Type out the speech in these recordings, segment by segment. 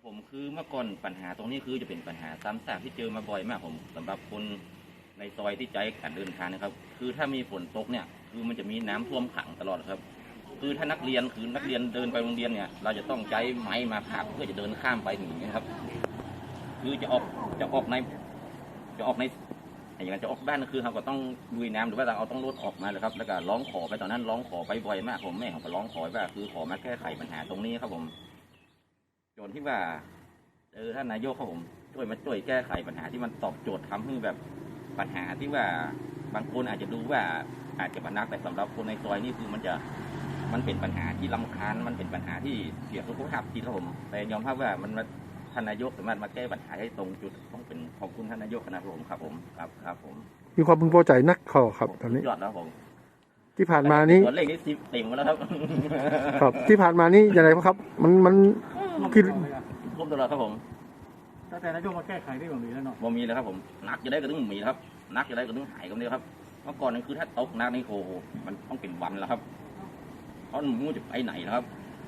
ครับผมคือเมื่อก่อนปัญหาตรงนี้คือจะเป็นปัญหาซ้ำซากที่เจอมาบ่อยมากผมสำหรับคนในซอยที่ใจการเดินทางนะครับ คือถ้ามีฝนตกเนี่ยคือมันจะมีน้ำท่วมขังตลอดครับ คือถ้านักเรียนคือนักเรียนเดินไปโรงเรียนเนี่ย เราจะต้องใช้ไม้มาผักเพื่อจะเดินข้ามไปอย่างนี้ครับ คือจะออกจะออกในจะออกในอย่างนั้นจะออกบ้านก็คือเราก็ต้องลุยน้ำหรือว่าเราเอาต้องรถออกมาเลยครับแล้วก็ร้องขอไปตอนนั้นร้องขอไปบ่อยมากผมแม่เขาก็ร้องขอว่าคือขอมาแก้ไขปัญหาตรงนี้ครับผม จนที่ว่าเออท่านนายกครับผมช่วยมาช่วยแก้ไขปัญหาที่มันตอบโจทย์ทำให้แบบปัญหาที่ว่าบางคนอาจจะดูว่าอาจจะมานักแต่สำหรับคนในซอยนี่คือมันจะมันเป็นปัญหาที่ลำคาญมันเป็นปัญหาที่เสียสุขภาพจิตครับผม แต่ยอมรับว่ามันมาท่านนายกสามารถมาแก้ปัญหาให้ตรงจุดต้องเป็นขอบคุณท่านนายกนะครับผมครับผมครับครับผม มีความพึงพอใจนักขอครับตอนนี้ยอดแล้วผมที่ผ่านมานี้ตัวเลขนี้สิบเต็มแล้วครับ ครับที่ผ่านมานี้ยังไงบ้างครับ มันมัน คิดครบตลอดครับผมตั้งแต่นายกมาแก้ไขได้แบบนี้แล้วเนาะบ่มีเลยครับผมนักจะได้ก็ต้องมีครับนักจะได้ก็ต้องหายกันเลยครับเมื่อก่อนนั้นคือถ้าตกนักนี่โอ้โหมันต้องเป็นวันแล้วครับเพราะมันไมูจะไปไหนแล้วครับ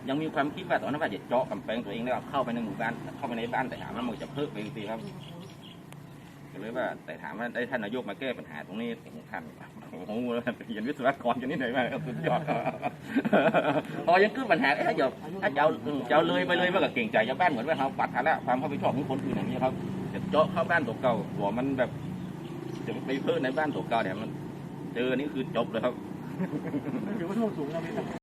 ยังมีความคิดว่าตอนนั้นว่าจะเจาะกำแพงตัวเองแล้วเข้าไปในหมู่บ้านเข้าไปในบ้านแต่ถามว่ามันจะเพิ่มไปจริงๆครับ ก็เลยว่าแต่ถามว่าได้ท่านนายกมาแก้ปัญหาตรงนี้โอ้โหท่านโอ้โหเรียนวิศวกรกันนิดหน่อยมากครับสุดยอดพอยังคือปัญหาถ้าจะถ้าจะเอาอืมจะเอาเลยไปเลยมันก็เก่งใจชาวบ้านเหมือนว่าเขาปัดฐานะความรับผิดชอบของคนอื่นอย่างนี้ครับจะเจาะเข้าบ้านตัวเก่าหัวมันแบบจะไปเพิ่มในบ้านตัวเก่าเนี่ยมันเจอนี่คือจบเลยครับถือว่าท่วมสูงแล้วครับ